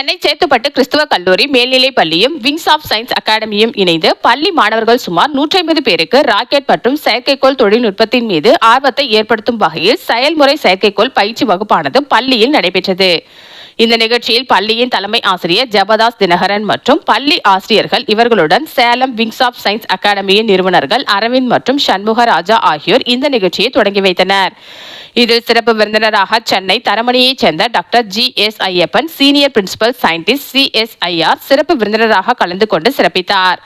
சென்னை சேத்துப்பட்டு கிறிஸ்துவ கல்லூரி மேல்நிலைப் பள்ளியும் விங்ஸ் ஆஃப் சயின்ஸ் அகாடமியும் இணைந்து பள்ளி மாணவர்கள் சுமார் 150 பேருக்கு ராக்கெட் மற்றும் செயற்கைக்கோள் தொழில்நுட்பத்தின் மீது ஆர்வத்தை ஏற்படுத்தும் வகையில் செயல்முறை செயற்கைக்கோள் பயிற்சி வகுப்பானது பள்ளியில் நடைபெற்றது. இந்த நிகழ்ச்சியில் பள்ளியின் தலைமை ஆசிரியர் ஜபதாஸ் தினகரன் மற்றும் பள்ளி ஆசிரியர்கள் இவர்களுடன் சேலம் விங்ஸ் ஆஃப் சயின்ஸ் அகாடமியின் நிறுவனர்கள் அரவிந்த் மற்றும் சண்முக ராஜா ஆகியோர் இந்த நிகழ்ச்சியை தொடங்கி வைத்தனர். இதில் சிறப்பு விருந்தினராக சென்னை தரமணியைச் சேர்ந்த doctor G S Iyappan senior principal scientist C S IR சிறப்பு விருந்தினராக கலந்து கொண்டு சிறப்பித்தார்.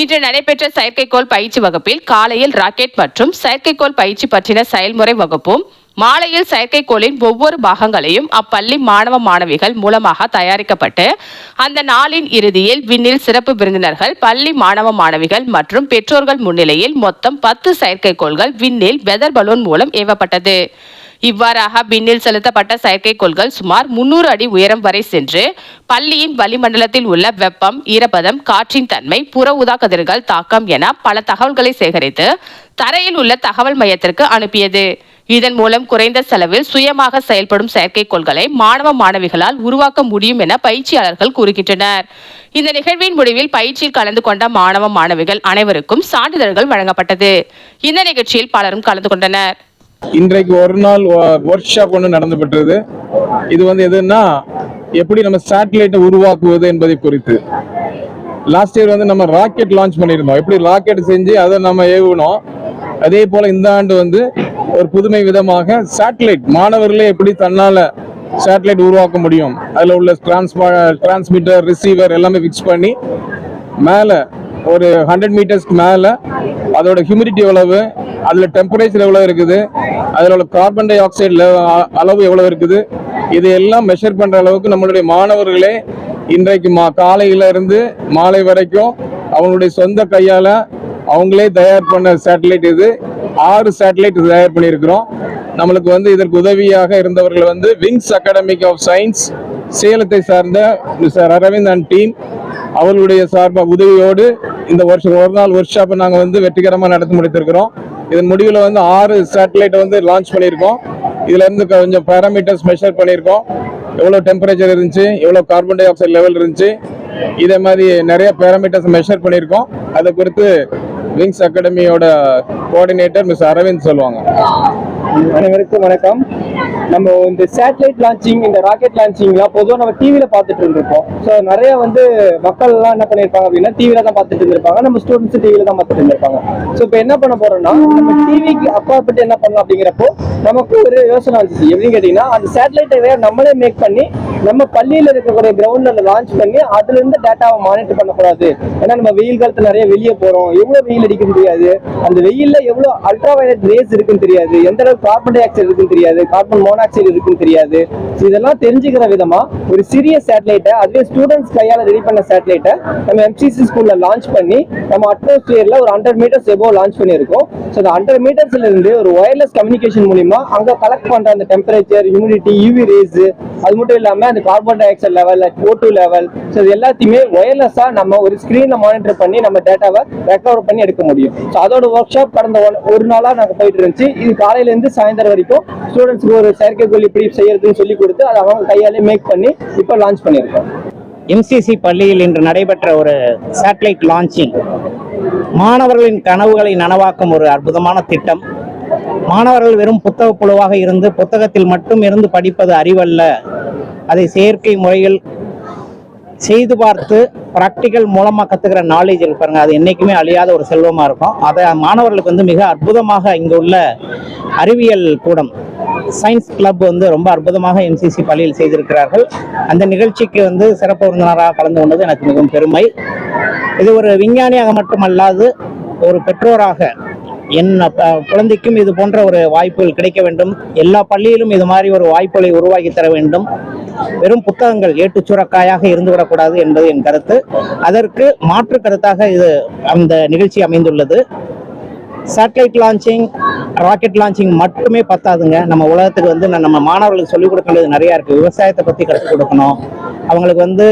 இன்று நடைபெற்ற செயற்கைக்கோள் பயிற்சி வகுப்பில் காலையில் ராக்கெட் மற்றும் செயற்கைக்கோள் பயிற்சி பற்றின செயல்முறை வகுப்பும் மாலையில் செயற்கைக்கோளின் ஒவ்வொரு பாகங்களையும் அப்பள்ளி மாணவ மாணவிகள் மூலமாக தயாரிக்கப்பட்டு அந்த நாளின் இறுதியில் விண்ணில் சிறப்பு விருந்தினர்கள் பள்ளி மாணவ மாணவிகள் மற்றும் பெற்றோர்கள் முன்னிலையில் மொத்தம் பத்து செயற்கைக்கோள்கள் விண்ணில் வெதர் பலூன் மூலம் ஏவப்பட்டது. இவ்வாறாக விண்ணில் செலுத்தப்பட்ட செயற்கைக்கோள்கள் சுமார் முன்னூறு அடி உயரம் வரை சென்று பள்ளியின் வளிமண்டலத்தில் உள்ள வெப்பம் ஈரப்பதம் காற்றின் தன்மை புற ஊதா கதிர்கள் தாக்கம் என பல தகவல்களை சேகரித்து தரையில் உள்ள தகவல் மையத்திற்கு அனுப்பியது. இதன் மூலம் குறைந்த செலவில் சுயமாக செயல்படும் செயற்கைக்கோள்களை மாணவ மாணவிகளால் உருவாக்க முடியும் என பயிற்சியாளர்கள் கூறுகின்றனர். இந்த நிகழ்வின் முடிவில் பயிற்சியில் கலந்து கொண்ட மாணவ மாணவிகள் அனைவருக்கும் சான்றிதழ்கள் வழங்கப்பட்டது. இந்த நிகழ்ச்சியில் பலரும் கலந்து கொண்டனர். இன்றைக்கு ஒரு நாள் ஒர்க் ஷாப் ஒன்று நடந்து பெற்றது. இது வந்து எதுன்னா எப்படி நம்ம சேட்டலைட்டை உருவாக்குவது என்பதை குறித்து. லாஸ்ட் இயர் வந்து நம்ம ராக்கெட் லான்ச் பண்ணியிருந்தோம். எப்படி ராக்கெட் செஞ்சு அதை நம்ம ஏவுனோம். அதே போல இந்த ஆண்டு வந்து ஒரு புதுமை விதமாக சேட்டலைட் மாணவர்களே எப்படி தன்னால சேட்டலைட் உருவாக்க முடியும்? அதில் உள்ள டிரான்ஸ்பா டிரான்ஸ்மிட்டர் ரிசீவர் எல்லாமே ஃபிக்ஸ் பண்ணி மேலே ஒரு ஹண்ட்ரட் மீட்டர்ஸ்க்கு மேலே அதோட ஹியூமிடிட்டி எவ்வளவு? அதில் டெம்பரேச்சர் எவ்வளோ இருக்குது? அதில் உள்ள கார்பன் டை ஆக்சைடு அளவு எவ்வளோ இருக்குது? இதையெல்லாம் எல்லாம் மெஷர் பண்ணுற அளவுக்கு நம்மளுடைய மாணவர்களே இன்றைக்கு மா காலையில இருந்து மாலை வரைக்கும் அவங்களுடைய சொந்த கையால் அவங்களே தயார் பண்ண சேட்டலைட் இது. ஆறு சேட்டலைட் தயார் பண்ணியிருக்கிறோம். நம்மளுக்கு வந்து இதற்கு உதவியாக இருந்தவர்கள் வந்து விங்ஸ் அகாடமிக் ஆஃப் சயின்ஸ் சேலத்தை சார்ந்த மிஸ்டர் அரவிந்த் அண்ட் டீம் அவர்களுடைய சார்பாக உதவியோடு இந்த வருஷம் ஒரு நாள் ஒர்க் ஷாப்பை நாங்கள் வந்து வெற்றிகரமாக நடத்தி முடித்திருக்கிறோம். இதன் முடிவில் வந்து ஆறு சேட்டலைட்டை வந்து லான்ச் பண்ணியிருக்கோம். இதுலேருந்து கொஞ்சம் பேராமீட்டர்ஸ் மெஷர் பண்ணியிருக்கோம். எவ்வளோ டெம்பரேச்சர் இருந்துச்சு எவ்வளோ கார்பன் டை ஆக்சைடு லெவல் இருந்துச்சு இதே மாதிரி நிறைய பேராமீட்டர்ஸ் மெஷர் பண்ணியிருக்கோம். அதை குறித்து விங்ஸ் அகாடமியோட கோஆர்டினேட்டர் மிஸ் அரவிந்த் சொல்லுவாங்க. அனைவருக்கும் வணக்கம். நம்ம இந்த சேட்டலைட் லான்ச்சிங் இந்த ராக்கெட் லான்ச்சிங்லாம் பொதுவாக நம்ம டிவியில் பார்த்துட்டு இருந்திருப்போம். ஸோ நிறைய வந்து மக்கள் எல்லாம் என்ன பண்ணியிருப்பாங்க அப்படின்னா டிவியில தான் பார்த்துட்டு இருந்திருப்பாங்க. நம்ம ஸ்டூடெண்ட்ஸ் டிவியில தான் பார்த்துட்டு இருந்திருப்பாங்க. ஸோ இப்போ என்ன பண்ண போறோம்னா நம்ம டிவிக்கு அப்பாற்பட்டு என்ன பண்ணலாம் அப்படிங்கிறப்போ நமக்கு ஒரு யோசனை வந்துச்சு. எப்படின்னு கேட்டிங்கன்னா அந்த சேட்டலைட்டை வேற நம்மளே மேக் பண்ணி நம்ம பள்ளியில் இருக்கக்கூடிய கிரவுண்டில் லான்ச் பண்ணி அதுல இருந்து டேட்டாவை மானிட்டர் பண்ணக்கூடாது. ஏன்னா நம்ம வெயில் காலத்துல நிறைய வெளியே போறோம். எவ்வளவு வெயில் அடிக்க முடியாது? அந்த வெயில்ல எவ்வளவு அல்ட்ரா வயலட் ரேஸ் இருக்குன்னு தெரியாது. எந்த அளவுக்கு கார்பன் டை ஆக்சைடு இருக்குன்னு தெரியாது. கார்பன் மோனாக்சைடு இருக்குன்னு தெரியாது. இதெல்லாம் தெரிஞ்சுக்கிற விதமா ஒரு சிறிய சேட்டலைட்டை அதுவே ஸ்டூடெண்ட்ஸ் கையால ரெடி பண்ண சேட்டலைட்டை நம்ம எம்சிசி ஸ்கூல்ல லான்ச் பண்ணி நம்ம அட்மாஸ்பியர்ல ஒரு ஹண்ட்ரட் மீட்டர்ஸ் எபோ லான்ச் பண்ணியிருக்கோம். ஸோ அந்த ஹண்ட்ரட் மீட்டர்ஸ்ல இருந்து ஒரு ஒயர்லெஸ் கம்யூனிகேஷன் மூலியமா அங்க கலெக்ட் பண்ற அந்த டெம்பரேச்சர் ஹியூமிடிட்டி யூவி ரேஸ் அது மட்டும் இல்லாம அந்த carbon dioxide level O two level so இது எல்லாத்தையுமே ஒயர்லெஸ்ஸா நம்ம ஒரு ஸ்க்ரீனில் மானிட்டர் பண்ணி நம்ம டேட்டாவை ரெக்கவர் பண்ணி எடுக்க முடியும். ஸோ அதோட ஒர்க் ஷாப் கடந்த ஒரு நாளா நாங்கள் போயிட்டு இருந்துச்சு. இது காலையில இருந்து சாயந்தரம் வரைக்கும் ஸ்டூடெண்ட்ஸ்க்கு ஒரு செயற்கைக்கோள் இப்படி செய்யறதுன்னு சொல்லி கொடுத்து அதை அவங்க கையாலே மேக் பண்ணி இப்போ லான்ச் பண்ணியிருக்கோம். எம்சிசி பள்ளியில் இன்று நடைபெற்ற ஒரு சேட்டலைட் லான்ச்சிங் மாணவர்களின் கனவுகளை நனவாக்கும் ஒரு அற்புதமான திட்டம். மாணவர்கள் வெறும் புத்தக புழுவாக இருந்து புத்தகத்தில் மட்டும் இருந்து படிப்பது அறிவல்ல. அதை செயற்கை முறையில் செய்து பார்த்து ப்ராக்டிக்கல் மூலமாக கற்றுக்கிற நாலேஜ் இருப்பாருங்க அது என்றைக்குமே அழியாத ஒரு செல்வமாக இருக்கும். அதை மாணவர்களுக்கு வந்து மிக அற்புதமாக இங்கே உள்ள அறிவியல் கூடம் சயின்ஸ் கிளப் வந்து ரொம்ப அற்புதமாக எம்சிசி பள்ளியில் செய்திருக்கிறார்கள். அந்த நிகழ்ச்சிக்கு வந்து சிறப்பு விருந்தினராக கலந்து கொண்டது எனக்கு மிகவும் பெருமை. இது ஒரு விஞ்ஞானியாக மட்டுமல்லாது ஒரு பெற்றோராக என் ப- குழந்தைக்கும் இது போன்ற ஒரு வாய்ப்புகள் கிடைக்க வேண்டும். எல்லா பள்ளியிலும் இது மாதிரி ஒரு வாய்ப்புகளை உருவாக்கி தர வேண்டும். வெறும் புத்தகங்கள் ஏட்டு சுரக்காயாக இருந்துவிடக்கூடாது என்பது என் கருத்து. அதற்கு மாற்று கருத்தாக இது அந்த நிகழ்ச்சி அமைந்துள்ளது. சேட்டலைட் லான்ச்சிங் ராக்கெட் லான்ச்சிங் மட்டுமே பத்தாதுங்க. நம்ம உலகத்துக்கு வந்து நம்ம மாணவர்களுக்கு சொல்லிக் கொடுக்க வேண்டியது நிறையா இருக்குது விவசாயத்தை பற்றி கற்றுக் கொடுக்கணும். அவங்களுக்கு வந்து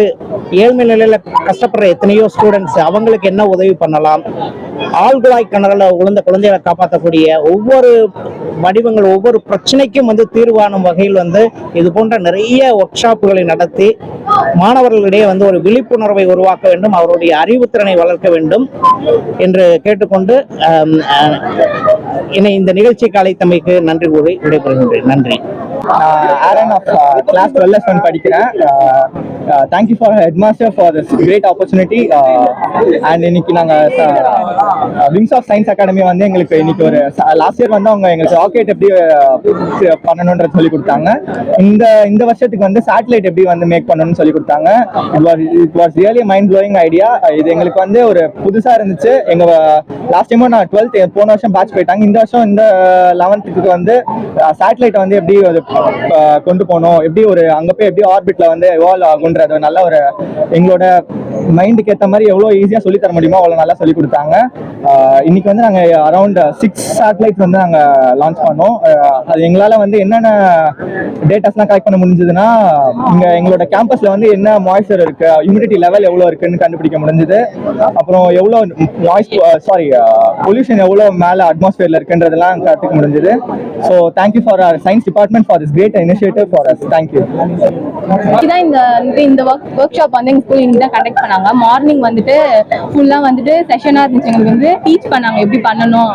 ஏழ்மை நிலையில் கஷ்டப்படுற எத்தனையோ ஸ்டூடெண்ட்ஸ் அவங்களுக்கு என்ன உதவி பண்ணலாம்? ஆழ்குழாய் கிணறுல உளுந்த குழந்தைகளை காப்பாற்றக்கூடிய ஒவ்வொரு வடிவங்கள் ஒவ்வொரு பிரச்சனைக்கும் வந்து தீர்வானும் வகையில் வந்து இது போன்ற நிறைய ஒர்க் ஷாப்புகளை நடத்தி மாணவர்களிடையே வந்து ஒரு விழிப்புணர்வை உருவாக்க வேண்டும் அவருடைய அறிவுத்திறனை வளர்க்க வேண்டும் என்று கேட்டுக்கொண்டு என்னை இந்த நிகழ்ச்சிக்கு அழைத்தமைக்கு நன்றி கூறி விடைபெறுகின்றேன். நன்றி. Aaron of class twelve S one படிக்கிறேன். Thank you for head master for this great opportunity and இன்னைக்கு நாங்கள் விங்ஸ் ஆஃப் சயின்ஸ் அகாடமி வந்து எங்களுக்கு இன்னைக்கு ஒரு uh, லாஸ்ட் இயர் வந்து அவங்க எங்களுக்கு ராக்கெட் எப்படி uh, பண்ணணுன்றது சொல்லி கொடுத்தாங்க. இந்த இந்த வருஷத்துக்கு வந்து சேட்டலைட் எப்படி வந்து மேக் பண்ணணும்னு சொல்லி கொடுத்தாங்க. It was it was really mind blowing idea இது எங்களுக்கு வந்து ஒரு புதுசாக இருந்துச்சு. எங்கள் லாஸ்ட் டைமும் நான் டுவெல்த் போன வருஷம் பேட்ச் போயிட்டாங்க. இந்த வருஷம் இந்த uh, லெவன்த்துக்கு வந்து uh, சேட்டலைட்டை வந்து எப்படி கொண்டு போகணும். எப்படி ஒரு அங்கே போய் எப்படி ஆர்பிட்ல வந்து எவால்வ் ஆகுன்றது நல்ல ஒரு எங்களோட மைண்டுக்கு ஏற்ற மாதிரி எவ்வளோ ஈஸியாக சொல்லி தர முடியுமோ அவ்வளோ நல்லா சொல்லி கொடுத்தாங்க. இன்னைக்கு வந்து நாங்கள் அரௌண்ட் சிக்ஸ் சேட்டலைட்ஸ் வந்து நாங்கள் லான்ச் பண்ணோம். அது எங்களால் வந்து என்னென்ன டேட்டாஸ்லாம் கலெக்ட் பண்ண முடிஞ்சதுன்னா இங்கே எங்களோட கேம்பஸில் வந்து என்ன மாய்ஸ்டர் இருக்கு ஹியூமிடிட்டி லெவல் எவ்வளோ இருக்குன்னு கண்டுபிடிக்க முடிஞ்சது. அப்புறம் எவ்வளோ மாய்ஸ் சாரி பொல்யூஷன் எவ்வளோ மேலே அட்மாஸ்பியரில் இருக்குன்றதெல்லாம் கற்றுக்க முடிஞ்சது. So thank you for science department for this great initiative for us thank you இதான் இந்த இந்த- இந்த ஒர்க் ஒர்க் ஷாப் வந்து எங்க ஸ்கூல் இங்கே தான் கண்டக்ட் பண்ணாங்க. மார்னிங் வந்துட்டு ஃபுல்லா வந்துட்டு செஷனா இருந்துச்சு. எங்களுக்கு வந்து டீச் பண்ணாங்க எப்படி பண்ணணும்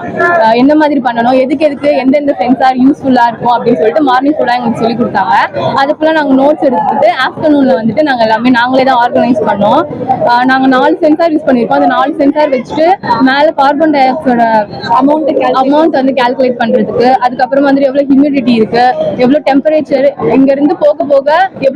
எந்த மாதிரி பண்ணணும் எதுக்கு எதுக்கு எந்தெந்த சென்சார் யூஸ்ஃபுல்லா இருக்கும் அப்படின்னு சொல்லிட்டு மார்னிங் ஃபுல்லா எங்களுக்கு சொல்லி கொடுத்தாங்க. அது ஃபுல்லா நாங்க நோட்ஸ் எடுத்துட்டு ஆஃப்டர்நூன்ல வந்துட்டு நாங்க எல்லாமே நாங்களே தான் ஆர்கனைஸ் பண்ணோம். நாங்கள் நாங்க நாலு சென்சார் யூஸ் பண்ணிருக்கோம் அந்த நாலு சென்சார் வச்சுட்டு மேல கார்பன் டை ஆக்சைடோட அமௌண்ட் அமௌண்ட் வந்து கால்குலேட் பண்றதுக்கு அதுக்கப்புறம் வந்துட்டு எவ்வளவு ஹியூமிடிட்டி இருக்கு எவ்வளோ டெம்பரேச்சர் இங்க இருந்து போக போக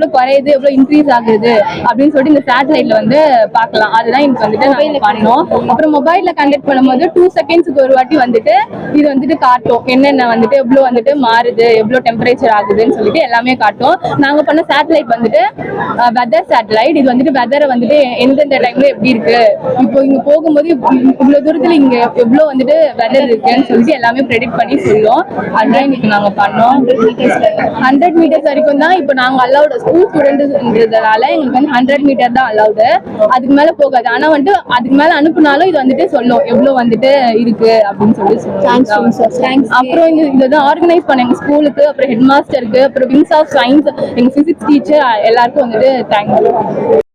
எவ்வளவு குறையுது எவ்வளவு இன்க்ரீஸ் ஆகுது அப்படின்னு சொல்லிட்டு இந்த சேட்டலைட்ல வந்து பார்க்கலாம். அதுதான் எனக்கு வந்துட்டு பண்ணோம். அப்புறம் மொபைல்ல கண்டக்ட் பண்ணும்போது டூ செகண்ட்ஸ்க்கு ஒரு வாட்டி வந்துட்டு இது வந்துட்டு காட்டும். என்னென்ன வந்துட்டு எவ்வளவு வந்துட்டு மாறுது எவ்வளவு டெம்பரேச்சர் ஆகுதுன்னு சொல்லிட்டு எல்லாமே காட்டும். நாங்க பண்ண சேட்டலைட் வந்துட்டு வெதர் சேட்டலைட் இது வந்துட்டு வெதரை வந்துட்டு எந்தெந்த டைம்ல எப்படி இருக்கு? இப்போ இங்க போகும்போது இவ்~ இவ்வளவு தூரத்துல இங்க எவ்வளவு வந்துட்டு வெதர் இருக்குன்னு சொல்லிட்டு எல்லாமே ப்ரெடிக்ட் பண்ணி சொல்லும். அதுதான் இன்னைக்கு நாங்க பண்ணோம். ஹண்ட்ரட் மீட்டர்ஸ் வரைக்கும். தான் இப்போ நாங்க அலௌட் ஸ்கூல் ஸ்டூடெண்ட்ன்றதுனால எங்களுக்கு வந்து ஹண்ட்ரட் மீட்டர் தான் அலௌடு அதுக்கு மேல போகாது. ஆனா வந்துட்டு அதுக்கு மேல அனுப்புனாலும் இது வந்துட்டு சொல்லும். எவ்வளவு வந்துட்டு இருக்கு அப்படின்னு சொல்லி சொல்லுவோம் அப்புறம் இந்த இதை ஆர்கனைஸ் பண்ண எங்க ஸ்கூலுக்கு அப்புறம் ஹெட் மாஸ்டருக்கு அப்புறம் விங்ஸ் ஆஃப் சயின்ஸ் எங்க பிசிக்ஸ் டீச்சர் எல்லாருக்கும் வந்துட்டு தேங்க்யூ